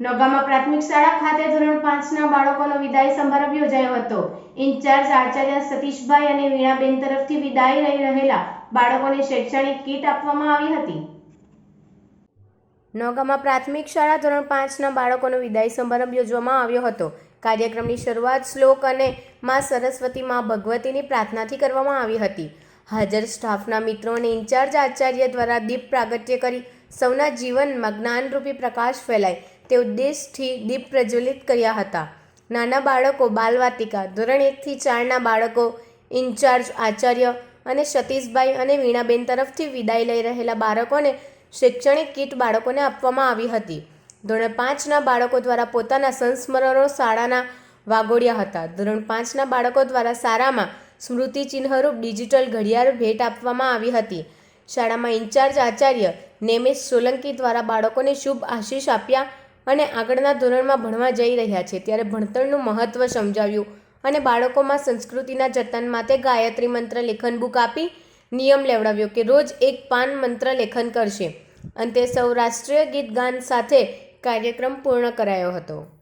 નોગામા પ્રાથમિક શાળા ખાતે ધોરણ પાંચના બાળકોનો વિદાય સમારંભ યોજાયો હતો. ઇન્ચાર્જ આચાર્ય સતીશભાઈ અને વીણાબેન તરફથી વિદાય લઈ રહેલા બાળકોને શૈક્ષણિક કીટ આપવામાં આવી હતી. નોગામાં પ્રાથમિક શાળા ધોરણ પાંચના બાળકોનો વિદાય સમારંભ યોજવામાં આવ્યો હતો. કાર્યક્રમની શરૂઆત શ્લોક અને માં સરસ્વતી માં ભગવતીની પ્રાર્થનાથી કરવામાં આવી હતી. હાજર સ્ટાફના મિત્રો અને ઇન્ચાર્જ આચાર્ય દ્વારા દીપ પ્રાગટ્ય કરી સૌના જીવનમાં જ્ઞાનરૂપી પ્રકાશ ફેલાય. તે ઉદ્દેશથી દીપ પ્રજ્વલિત કર્યા હતા. નાના બાળકો બાલવાટિકા, ધોરણ એકથી ચારના બાળકો, ઇન્ચાર્જ આચાર્ય અને સતીશભાઈ અને વીણાબેન તરફથી વિદાય લઈ રહેલા બાળકોને શૈક્ષણિક કીટ બાળકોને આપવામાં આવી હતી. ધોરણ પાંચના બાળકો દ્વારા પોતાના સંસ્મરણો શાળાના વાગોડ્યા હતા. ધોરણ પાંચના બાળકો દ્વારા શાળામાં સ્મૃતિ ચિહ્નરૂપ ડિજિટલ ઘડિયાળ ભેટ આપવામાં આવી હતી. શાળામાં ઇન્ચાર્જ આચાર્ય નેમેશ સોલંકી દ્વારા બાળકોને શુભ આશીષ આપ્યા અને આગળના ધોરણમાં ભણવા જઈ રહ્યા છે, ત્યારે ભણતરનું મહત્ત્વ સમજાવ્યું અને બાળકોમાં સંસ્કૃતિના જતન માટે ગાયત્રી મંત્ર લેખન બુક આપી નિયમ લેવડાવ્યો કે રોજ એક પાન મંત્ર લેખન કરશે. અંતે સૌ રાષ્ટ્રીય ગીત ગાન સાથે કાર્યક્રમ પૂર્ણ કરાયો હતો.